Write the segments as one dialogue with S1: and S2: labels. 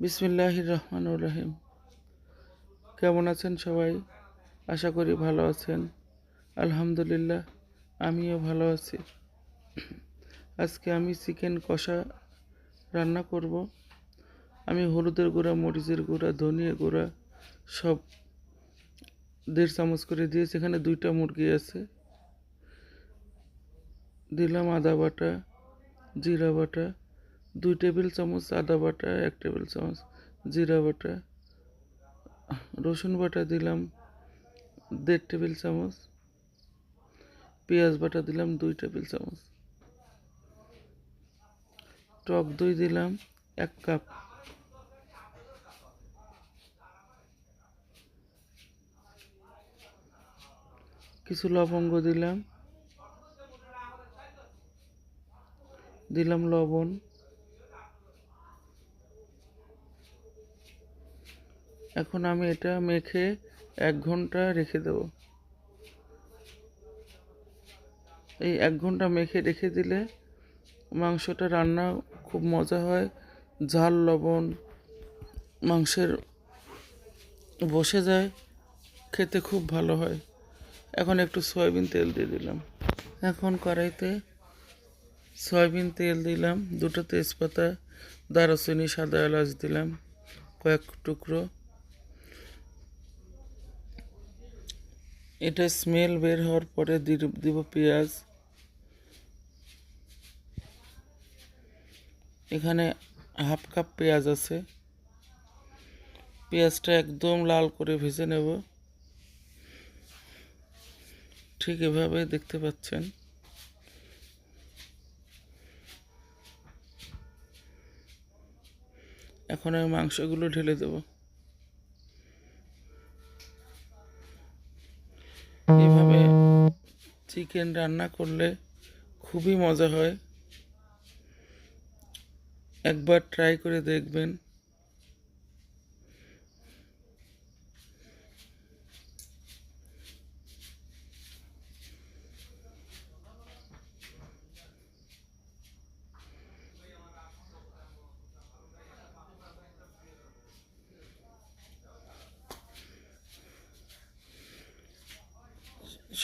S1: বিসমিল্লাহির রহমানুর রহিম। কেমন আছেন সবাই? আশা করি ভালো আছেন। আলহামদুলিল্লাহ, আমিও ভালো আছি। আজকে আমি চিকেন কষা রান্না করব। আমি হলুদের গুঁড়া, মরিচের গুঁড়া, ধনিয়া গুঁড়া, সব দেড় চামচ করে দিয়েছি। এখানে দুইটা মুরগি আছে। দিলাম আদা বাটা, জিরা বাটা দুই টেবিল চামচ আদা বাটা, এক টেবিল চামচ জিরা বাটা, রসুন বাটা দিলাম দেড় টেবিল চামচ, পেঁয়াজ বাটা দিলাম দুই টেবিল চামচ, টক দই দিলাম এক কাপ। কিছু লবঙ্গ দিলাম দিলাম লবণ। এখন আমি এটা মেখে এক ঘণ্টা রেখে দেব। এই এক ঘণ্টা মেখে রেখে দিলে মাংসটা রান্না খুব মজা হয়। ঝাল, লবণ মাংসের বসে যায়, খেতে খুব ভালো হয়। এখন একটু সয়াবিন তেল দিয়ে দিলাম। এখন কড়াইতে সয়াবিন তেল দিলাম, দুটো তেজপাতা, দারুচিনি, সাদা এলাচ দিলাম, কয়েক টুকরো। এটা স্মেল বের হওয়ার পরে দিব পেঁয়াজ। এখানে হাফ কাপ পেঁয়াজ আছে। পেঁয়াজটা একদম লাল করে ভেজে নেব। ঠিক এভাবে দেখতে পাচ্ছেন। এখন আমি মাংসগুলো ঢেলে দেব। চিকেন রান্না করলে খুবই মজা হয়। একবার ট্রাই করে দেখবেন।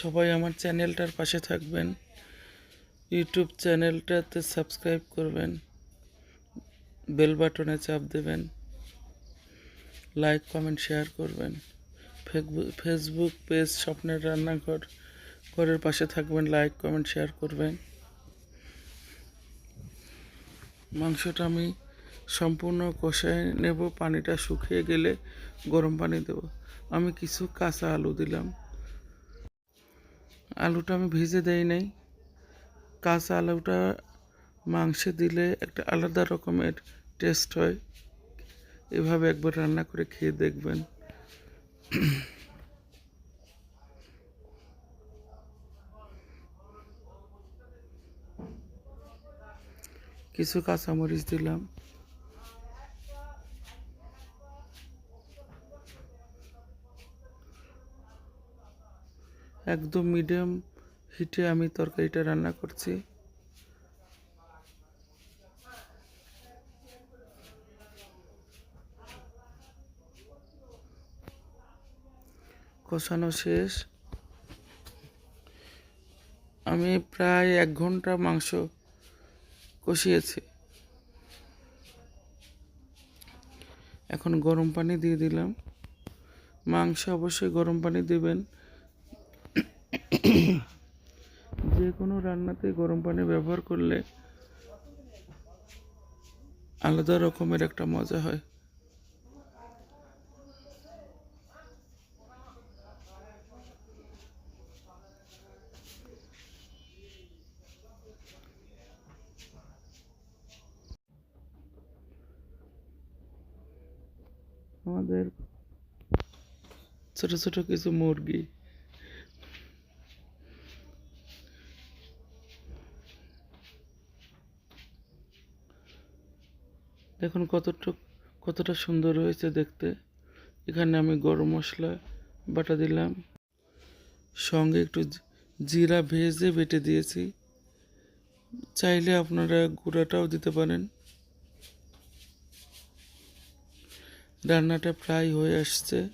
S1: সবাই আমার চ্যানেলটার পাশে থাকবেন। ইউটিউব চ্যানেলটাতে সাবস্ক্রাইব করবেন। বেল বাটনে চাপ দেবেন। লাইক, কমেন্ট, শেয়ার করবেন। ফেসবুক- পেজ স্বপ্নের রান্নাঘর, ঘরের পাশে থাকবেন। লাইক, কমেন্ট, শেয়ার করবেন। মাংসটা আমি সম্পূর্ণ কষায় নেব। পানিটা শুকিয়ে গেলে গরম পানি দেব। আমি কিছু কাঁচা আলু দিলাম। আলুটা আমি ভিজে দেই নাই। কাঁচা আলুটা মাংসে দিলে একটা আলাদা রকমের টেস্ট হয়। এভাবে একবার রান্না করে খেয়ে দেখবেন। কিছু কাঁচামরিচ দিলাম। একদম মিডিয়াম হিটে আমি তরকারিটা রান্না করছি। কষানো শেষ। আমি প্রায় এক ঘণ্টা মাংস কষিয়েছি। এখন গরম পানি দিয়ে দিলাম। মাংস অবশ্যই গরম পানি দিবেন। যে কোনো রান্নাতে গরম পানি ব্যবহার করলে আলাদা রকমের একটা মজা হয়। আমাদের ছোট ছোট কিছু মুরগি দেখুন কতটুক, কতটা সুন্দর হয়েছে দেখতে। এখানে আমি গরম মশলা, বাটা দিলাম। সঙ্গে একটু জিরা ভেজে বেটে দিয়েছি। চাইলে আপনারা গুঁড়াটাও দিতে পারেন। রান্নাটা প্রায় হয়ে আসছে।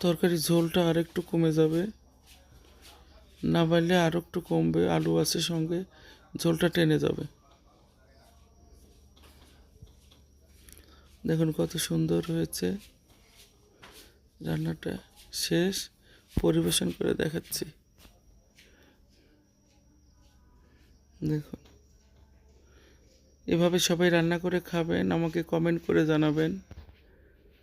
S1: তরকারি ঝোলটা আর একটু কমে যাবে। না বাড়লে আর একটু কমবে, আলু আছে সঙ্গে, ঝোলটা টেনে যাবে। দেখুন কত সুন্দর হয়েছে। রান্নাটা শেষ, পরিবেশন করে দেখাচ্ছি। দেখুন। এভাবে সবাই রান্না করে খাবেন, আমাকে কমেন্ট করে জানাবেন।